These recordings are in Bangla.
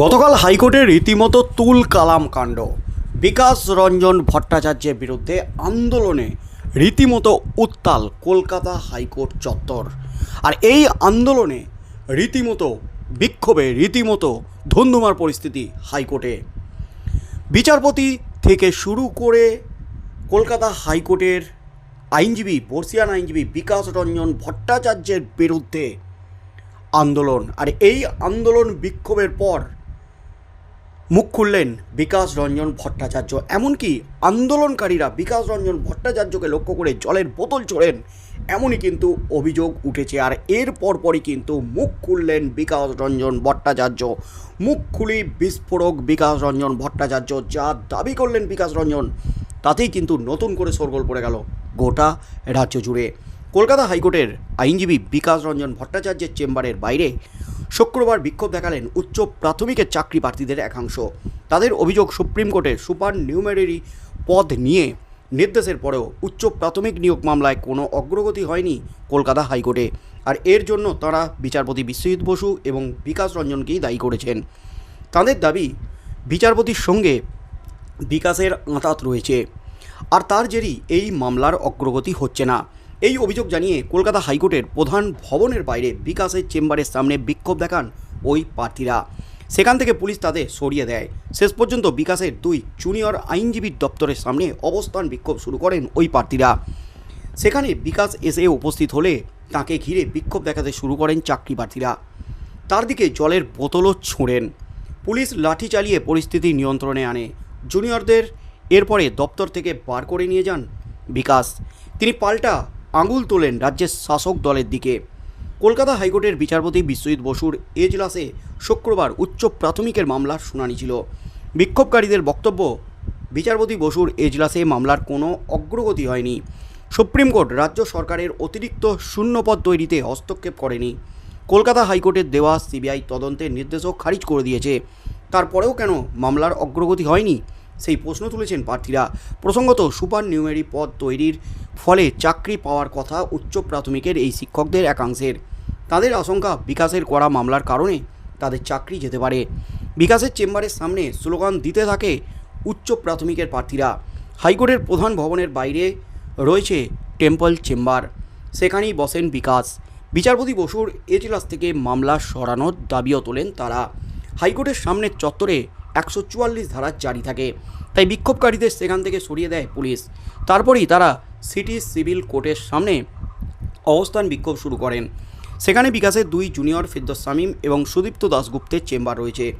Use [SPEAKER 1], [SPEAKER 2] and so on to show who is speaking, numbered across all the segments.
[SPEAKER 1] গতকাল হাইকোর্টে রীতিমতো তুল কালাম কাণ্ড। বিকাশ রঞ্জন ভট্টাচার্যের বিরুদ্ধে আন্দোলনে রীতিমতো উত্তাল কলকাতা হাইকোর্ট চত্বর। আর এই আন্দোলনে রীতিমতো বিক্ষোভে রীতিমতো ধুন্ধুমার পরিস্থিতি হাইকোর্টে। বিচারপতি থেকে শুরু করে কলকাতা হাইকোর্টের আইনজীবী, বর্ষিয়ান আইনজীবী বিকাশ রঞ্জন ভট্টাচার্যের বিরুদ্ধে আন্দোলন। আর এই আন্দোলন বিক্ষোভের পর মুখ খুললেন বিকাশ রঞ্জন ভট্টাচার্য। এমনকি আন্দোলনকারীরা বিকাশ রঞ্জন ভট্টাচার্যকে লক্ষ্য করে জলের বোতল ছোড়েন। এমনই কিন্তু অভিযোগ উঠেছে। আর এর পরপরই কিন্তু মুখ খুললেন বিকাশ রঞ্জন ভট্টাচার্য। মুখ খুলি বিস্ফোরক বিকাশ রঞ্জন ভট্টাচার্য। যা দাবি করলেন বিকাশ রঞ্জন, তাতেই কিন্তু নতুন করে সরগোল পড়ে গেল গোটা রাজ্য জুড়ে। কলকাতা হাইকোর্টের আইনজীবী বিকাশ রঞ্জন ভট্টাচার্যের চেম্বারের বাইরে শুক্রবার বিক্ষোভ দেখালেন উচ্চ প্রাথমিকের চাকরি প্রার্থীদের একাংশ। তাদের অভিযোগ সুপ্রিম কোর্টের সুপার নিউমেরারি পদ নিয়ে নির্দেশের পরেও উচ্চ প্রাথমিক নিয়োগ মামলায় কোনো অগ্রগতি হয়নি কলকাতা হাইকোর্টে। আর এর জন্য তারা বিচারপতি বিশ্বজিৎ বসু এবং বিকাশ রঞ্জনকেই দায়ী করেছেন। তাদের দাবি, বিচারপতির সঙ্গে বিকাশের আঁতাত রয়েছে। আর তার জেরই এই মামলার অগ্রগতি হচ্ছে না। এই অভিযোগ জানিয়ে কলকাতা হাইকোর্টের প্রধান ভবনের বাইরে বিকাশের চেম্বারের সামনে বিক্ষোভ দেখান ওই প্রার্থীরা। সেখান থেকে পুলিশ তাদের সরিয়ে দেয়। শেষ পর্যন্ত বিকাশের দুই জুনিয়র আইনজীবীর দপ্তরের সামনে অবস্থান বিক্ষোভ শুরু করেন ওই প্রার্থীরা। সেখানে বিকাশ এসে উপস্থিত হলে তাকে ঘিরে বিক্ষোভ দেখাতে শুরু করেন চাকরি প্রার্থীরা। তার দিকে জলের বোতলও ছোঁড়েন। পুলিশ লাঠি চালিয়ে পরিস্থিতি নিয়ন্ত্রণে আনে। জুনিয়রদের এরপরে দপ্তর থেকে বার করে নিয়ে যান বিকাশ। তিনি পাল্টা আঙুল তোলেন রাজ্যের শাসক দলের দিকে। কলকাতা হাইকোর্টের বিচারপতি বিশ্বজিৎ বসুর এজলাসে শুক্রবার উচ্চ প্রাথমিকের মামলার শুনানি ছিল। বিক্ষোভকারীদের বক্তব্য, বিচারপতি বসুর এজলাসে মামলার কোনো অগ্রগতি হয়নি। সুপ্রিম কোর্ট রাজ্য সরকারের অতিরিক্ত শূন্যপদ তৈরিতে হস্তক্ষেপ করেনি। কলকাতা হাইকোর্টের দেওয়া সিবিআই তদন্তের নির্দেশও খারিজ করে দিয়েছে। তারপরেও কেন মামলার অগ্রগতি হয়নি? সেই প্রশ্ন তুলেছেন প্রার্থীরা। প্রসঙ্গত, সুপার নিউমেরি পদ তৈরির ফলে চাকরি পাওয়ার কথা উচ্চ প্রাথমিকের এই শিক্ষকদের একাংশের। তাদের আশঙ্কা বিকাশের করা মামলার কারণে তাদের চাকরি যেতে পারে। বিকাশের চেম্বারের সামনে স্লোগান দিতে থাকে উচ্চ প্রাথমিকের প্রার্থীরা। হাইকোর্টের প্রধান ভবনের বাইরে রয়েছে টেম্পল চেম্বার। সেখানেই বসেন বিকাশ। বিচারপতি বসুর এজলাস থেকে মামলা সরানোর দাবিও তোলেন তারা। হাইকোর্টের সামনের চত্বরে একশো চুয়াল্লিশ ধারা জারি থাকে। তাই বিক্ষোভকারীদের সেখান থেকে সরিয়ে দেয় পুলিশ। তারপরেই তারা সিটি সিভিল কোর্টের সামনে অবস্থান বিক্ষোভ শুরু করেন। সেখানে বিকাশের দুই জুনিয়র ফিরদোস শামীম এবং সুদীপ্ত দাশগুপ্তের চেম্বার রয়েছে।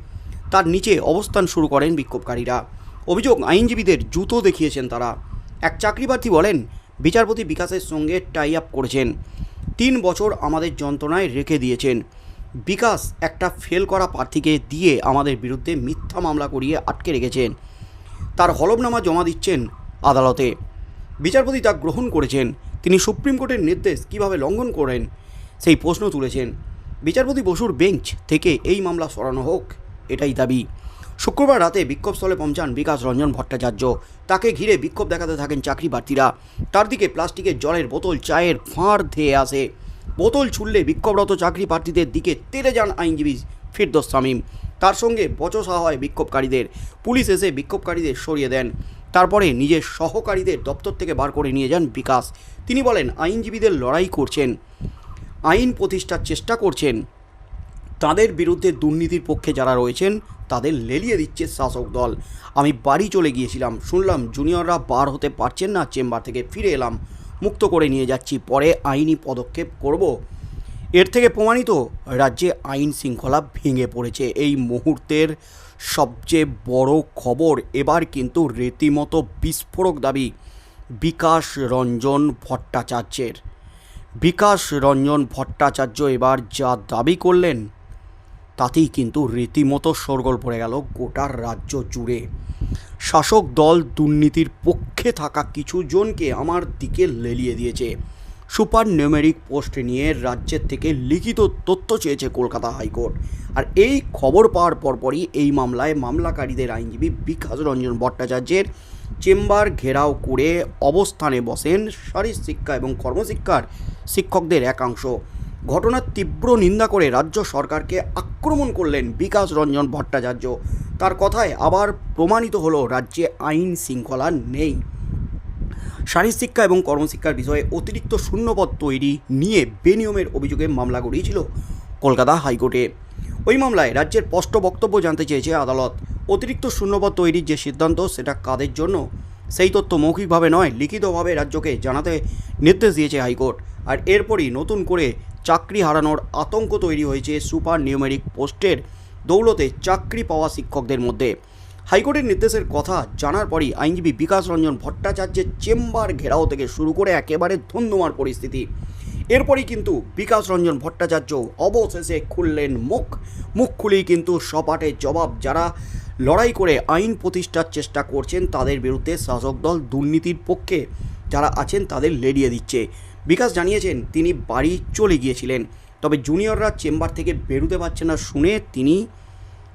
[SPEAKER 1] তার নিচে অবস্থান শুরু করেন বিক্ষোভকারীরা। অভিযোগ, আইনজীবীদের জুতো দেখিয়েছেন তারা। এক চাকরিপ্রার্থী বলেন, বিচারপতি বিকাশের সঙ্গে টাই আপ করেছেন। তিন বছর আমাদের যন্ত্রণায় রেখে দিয়েছেন। বিকাশ একটা ফেল করা প্রার্থীকে দিয়ে আমাদের বিরুদ্ধে মিথ্যা মামলা করিয়ে আটকে রেখেছেন। তার হলফনামা জমা দিচ্ছেন আদালতে। বিচারপতি তা গ্রহণ করেছেন। তিনি সুপ্রিম কোর্টের নির্দেশ কীভাবে লঙ্ঘন করেন, সেই প্রশ্ন তুলেছেন। বিচারপতি বসুর বেঞ্চ থেকে এই মামলা সরানো হোক, এটাই দাবি। শুক্রবার রাতে বিক্ষোভস্থলে পৌঁছান বিকাশ রঞ্জন ভট্টাচার্য। তাকে ঘিরে বিক্ষোভ দেখাতে থাকেন চাকরি প্রার্থীরা তার দিকে প্লাস্টিকের জলের বোতল, চায়ের ফাঁড় ধেয়ে আসে। বোতল ছুড়লে বিক্ষোভরত চাকরি প্রার্থীদের দিকে তেরে যান আইনজীবী ফিরদোস শামীম। তার সঙ্গে বচসা হয় বিক্ষোভকারীদের। পুলিশ এসে বিক্ষোভকারীদের সরিয়ে দেন। তারপরে নিজের সহকারীদের দপ্তর থেকে বার করে নিয়ে যান বিকাশ। তিনি বলেন, আইনজীবীদের লড়াই করছেন, আইন প্রতিষ্ঠার চেষ্টা করছেন। তাদের বিরুদ্ধে দুর্নীতির পক্ষে যারা রয়েছেন, তাদের লেলিয়ে দিচ্ছে শাসক দল। আমি বাড়ি চলে গিয়েছিলাম, শুনলাম জুনিয়ররা বার হতে পারছেন না, চেম্বার থেকে ফিরে এলাম। মুক্ত করে নিয়ে যাচ্ছি, পরে আইনি পদক্ষেপ করব। এর থেকে প্রমাণিত, রাজ্যে আইন শৃঙ্খলা ভেঙে পড়েছে। এই মুহূর্তের সবচেয়ে বড় খবর এবার কিন্তু রীতিমতো বিস্ফোরক দাবি বিকাশ রঞ্জন ভট্টাচার্যের। বিকাশ রঞ্জন ভট্টাচার্য এবার যা দাবি করলেন, তাতেই কিন্তু রীতিমতো শোরগোল পড়ে গেল গোটা রাজ্য জুড়ে। শাসক দল দুর্নীতির পক্ষে থাকা কিছু জনকে আমার দিকে লেলিয়ে দিয়েছে। সুপার নিউমেরিক পোস্ট নিয়ে রাজ্যের থেকে লিখিত তথ্য চেয়েছে কলকাতা হাইকোর্ট। আর এই খবর পাওয়ার পরপরই এই মামলায় মামলাকারীদের আইনজীবী বিকাশ রঞ্জন ভট্টাচার্যের চেম্বার ঘেরাও করে অবস্থানে বসেন শারীর শিক্ষা এবং কর্মশিক্ষার শিক্ষকদের একাংশ। ঘটনার তীব্র নিন্দা করে রাজ্য সরকারকে আক্রমণ করলেন বিকাশ রঞ্জন ভট্টাচার্য। তার কথায় আবার প্রমাণিত হলো, রাজ্যে আইন শৃঙ্খলা নেই। শারীরশিক্ষা এবং কর্মশিক্ষার বিষয়ে অতিরিক্ত শূন্যপদ তৈরি নিয়ে বেনিয়মের অভিযোগে মামলা গড়িয়েছিল কলকাতা হাইকোর্টে। ওই মামলায় রাজ্যের স্পষ্ট বক্তব্য জানতে চেয়েছে আদালত। অতিরিক্ত শূন্যপদ তৈরির যে সিদ্ধান্ত, সেটা কাদের জন্য? সেই তথ্য মৌখিকভাবে নয়, লিখিতভাবে রাজ্যকে জানাতে নির্দেশ দিয়েছে হাইকোর্ট। আর এরপরই নতুন করে চাকরি হারানোর আতঙ্ক তৈরি হয়েছে সুপার নিউমেরিক পোস্টের দৌলতে চাকরি পাওয়া শিক্ষকদের মধ্যে। হাইকোর্টের নির্দেশের কথা জানার পরই আইনজীবী বিকাশ রঞ্জন ভট্টাচার্যের চেম্বার ঘেরাও থেকে শুরু করে একেবারে ধন্যমার পরিস্থিতি। এরপরই কিন্তু বিকাশ রঞ্জন ভট্টাচার্য অবশেষে খুললেন মুখ। মুখ খুলেই কিন্তু সপাটে জবাব যারা লড়াই করে আইন প্রতিষ্ঠার চেষ্টা করছেন তাদের বিরুদ্ধে শাসক দল দুর্নীতির পক্ষে যারা আছেন তাদের লেডিয়ে দিচ্ছে। বিকাশ জানিয়েছেন, তিনি বাড়ি চলে গিয়েছিলেন, তবে জুনিয়ররা চেম্বার থেকে বেরোতে পারছে না শুনে তিনি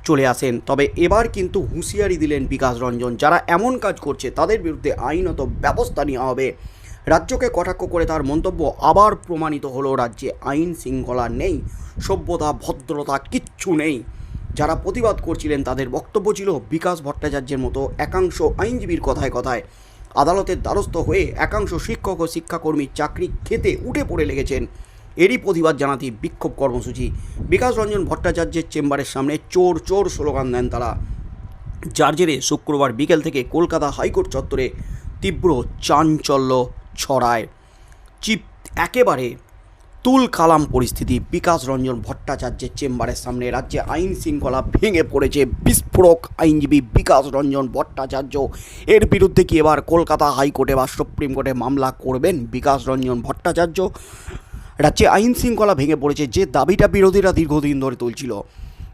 [SPEAKER 1] চলে আসেন। তবে এবার কিন্তু হুঁশিয়ারি দিলেন বিকাশ রঞ্জন। যারা এমন কাজ করছে, তাদের বিরুদ্ধে আইনত ব্যবস্থা নেওয়া হবে। রাজ্যকে কটাক্ষ করে তার মন্তব্য আবার প্রমাণিত হলো, রাজ্যে আইন শৃঙ্খলা নেই, সভ্যতা, ভদ্রতা কিচ্ছু নেই। যারা প্রতিবাদ করছিলেন, তাদের বক্তব্য ছিল বিকাশ ভট্টাচার্যের মতো একাংশ আইনজীবীর কথায় কথায়। আদালতের দ্বারস্থ হয়ে একাংশ শিক্ষক ও শিক্ষাকর্মীর চাকরি খেতে উঠে পড়ে লেগেছেন। এরই প্রতিবাদ জানাতে বিক্ষোভ কর্মসূচি। বিকাশ রঞ্জন ভট্টাচার্যের চেম্বারের সামনে চোর চোর স্লোগান দেন তারা। যার জেরে শুক্রবার বিকেল থেকে কলকাতা হাইকোর্ট চত্বরে তীব্র চাঞ্চল্য ছড়ায়। চিপ, একেবারে তুল কালাম পরিস্থিতি বিকাশ রঞ্জন ভট্টাচার্যের চেম্বারের সামনে। রাজ্যে আইন শৃঙ্খলা ভেঙে পড়েছে বিস্ফোরক আইনজীবী বিকাশ রঞ্জন ভট্টাচার্য। এর বিরুদ্ধে কি এবার কলকাতা হাইকোর্টে বা সুপ্রিম কোর্টে মামলা করবেন বিকাশ রঞ্জন ভট্টাচার্য? রাজ্যে আইন শৃঙ্খলা ভেঙে পড়েছে যে দাবিটা বিরোধীরা দীর্ঘদিন ধরে তুলছিল।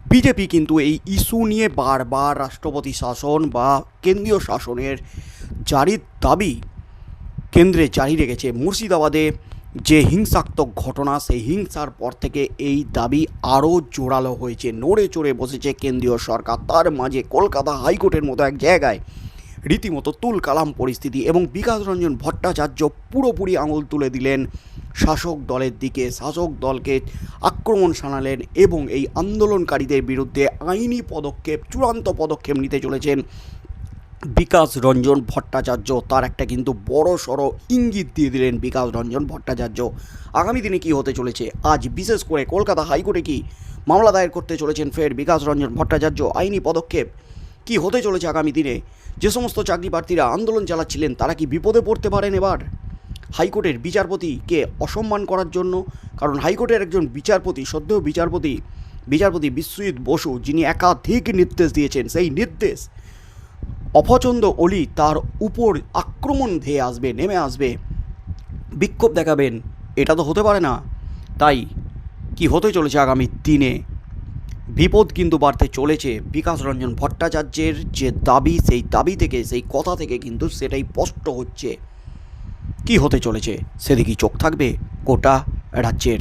[SPEAKER 1] বিজেপি কিন্তু এই ইস্যু নিয়ে বারবার রাষ্ট্রপতি শাসন বা কেন্দ্রীয় শাসনের জারির দাবি কেন্দ্রে জারি রেখেছে। মুর্শিদাবাদে যে হিংসাত্মক ঘটনা, সেই হিংসার পর থেকে এই দাবি আরও জোরালো হয়েছে। নড়ে চড়ে বসেছে কেন্দ্রীয় সরকার। তার মাঝে কলকাতা হাইকোর্টের মতো এক জায়গায় রীতিমতো তুল কালাম পরিস্থিতি এবং বিকাশ রঞ্জন ভট্টাচার্য পুরোপুরি আঙুল তুলে দিলেন শাসক দলের দিকে শাসক দলকে আক্রমণ শানালেন এবং এই আন্দোলনকারীদের বিরুদ্ধে আইনি পদক্ষেপ, চূড়ান্ত পদক্ষেপ নিতে চলেছেন বিকাশ রঞ্জন ভট্টাচার্য। তার একটা কিন্তু বড় সড়ো ইঙ্গিত দিয়ে দিলেন বিকাশ রঞ্জন ভট্টাচার্য। আগামী দিনে কি হতে চলেছে? আজ বিশেষ করে কলকাতা হাইকোর্টে কি মামলা দায়ের করতে চলেছেন ফের বিকাশ রঞ্জন ভট্টাচার্য? আইনি পদক্ষেপ কি হতে চলেছে আগামী দিনে? যে সমস্ত চাকরি প্রার্থীরা আন্দোলন চালাচ্ছিলেন, তারা কি বিপদে পড়তে পারেন এবার? হাইকোর্টের বিচারপতিকে অসম্মান করার জন্য, কারণ হাইকোর্টের একজন বিচারপতি, সদ্য বিচারপতি বিচারপতি বিশ্বজিৎ বসু, যিনি একাধিক নির্দেশ দিয়েছেন, সেই নির্দেশ অপছন্দ অলি তার উপর আক্রমণ ধেয়ে আসবে, নেমে আসবে, বিক্ষোভ দেখাবেন। এটা তো হতে পারে না। তাই কি হতে চলেছে আগামী দিনে? বিপদ কিন্তু বাড়তে চলেছে। বিকাশ রঞ্জন ভট্টাচার্যের যে দাবি, সেই দাবি থেকে, সেই কথা থেকে কিন্তু সেটাই স্পষ্ট হচ্ছে। কি হতে চলেছে? সেদিকেই চোখ থাকবে গোটা রাজ্যের।